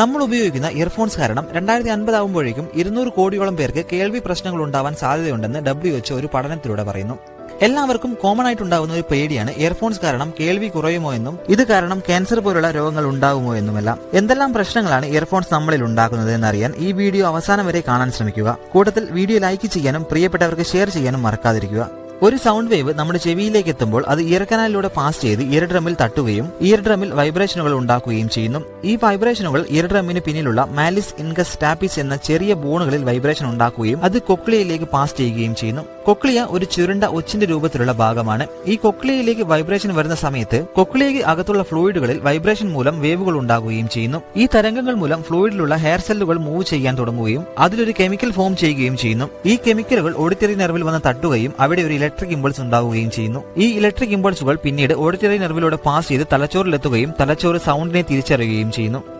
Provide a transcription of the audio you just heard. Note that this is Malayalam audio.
നമ്മൾ ഉപയോഗിക്കുന്ന ഇയർഫോൺസ് കാരണം രണ്ടായിരത്തി അൻപതാകുമ്പോഴേക്കും ഇരുന്നൂറ് കോടിയോളം പേർക്ക് കേൾവി പ്രശ്നങ്ങൾ ഉണ്ടാവാൻ സാധ്യതയുണ്ടെന്ന് ഡബ്ല്യു എച്ച് ഒരു പഠനത്തിലൂടെ പറയുന്നു. എല്ലാവർക്കും കോമൺ ആയിട്ട് ഉണ്ടാകുന്ന ഒരു പേടിയാണ് ഇയർഫോൺസ് കാരണം കേൾവി കുറയുമോ എന്നും ഇത് കാരണം ക്യാൻസർ പോലുള്ള രോഗങ്ങൾ ഉണ്ടാകുമോ എന്നുമെല്ലാം. എന്തെല്ലാം പ്രശ്നങ്ങളാണ് ഇയർഫോൺസ് നമ്മളിൽ ഉണ്ടാക്കുന്നത് എന്നറിയാൻ ഈ വീഡിയോ അവസാനം വരെ കാണാൻ ശ്രമിക്കുക. കൂട്ടത്തിൽ വീഡിയോ ലൈക്ക് ചെയ്യാനും പ്രിയപ്പെട്ടവർക്ക് ഷെയർ ചെയ്യാനും മറക്കാതിരിക്കുക. ഒരു സൗണ്ട് വേവ് നമ്മുടെ ചെവിയിലേക്ക് എത്തുമ്പോൾ അത് ഇയർ കനാലിലൂടെ പാസ് ചെയ്ത് ഇയർ ഡ്രമ്മിൽ തട്ടുകയും ഇയർ ഡ്രമ്മിൽ വൈബ്രേഷനുകൾ ഉണ്ടാക്കുകയും ചെയ്യുന്നു. ഈ വൈബ്രേഷനുകൾ ഇയർ ഡ്രമ്മിന് പിന്നിലുള്ള മാലിസ് ഇൻകസ് സ്റ്റാപ്പിസ് എന്ന ചെറിയ ബോണുകളിൽ വൈബ്രേഷൻ ഉണ്ടാക്കുകയും അത് കൊക്ലിയയിലേക്ക് പാസ് ചെയ്യുകയും ചെയ്യുന്നു. കൊക്ലിയ ഒരു ചുരുണ്ട ഒച്ചിന്റെ രൂപത്തിലുള്ള ഭാഗമാണ്. ഈ കൊക്ലിയയിലേക്ക് വൈബ്രേഷൻ വരുന്ന സമയത്ത് കൊക്ലിയയ്ക്ക് അകത്തുള്ള ഫ്ലൂയിഡുകളിൽ വൈബ്രേഷൻ മൂലം വേവുകൾ ഉണ്ടാകുകയും ചെയ്യുന്നു. ഈ തരംഗങ്ങൾ മൂലം ഫ്ലൂയിഡിലുള്ള ഹെയർ സെല്ലുകൾ മൂവ് ചെയ്യാൻ തുടങ്ങുകയും അതിലൊരു കെമിക്കൽ ഫോം ചെയ്യുകയും ചെയ്യുന്നു. ഈ കെമിക്കലുകൾ ഓഡിറ്ററി നെർവിൽ വന്ന് തട്ടുകയും അവിടെ ഒരു ഇലക്ട്രിക് ഇമ്പൾസ് ഉണ്ടാവുകയും ചെയ്യുന്നു. ഈ ഇലക്ട്രിക് ഇമ്പൾസുകൾ പിന്നീട് ഓഡിറ്ററി നെർവിലൂടെ പാസ് ചെയ്ത് തലച്ചോറിലെത്തുകയും തലച്ചോറ് സൗണ്ടിനെ തിരിച്ചറിയുകയും ചെയ്യുന്നു.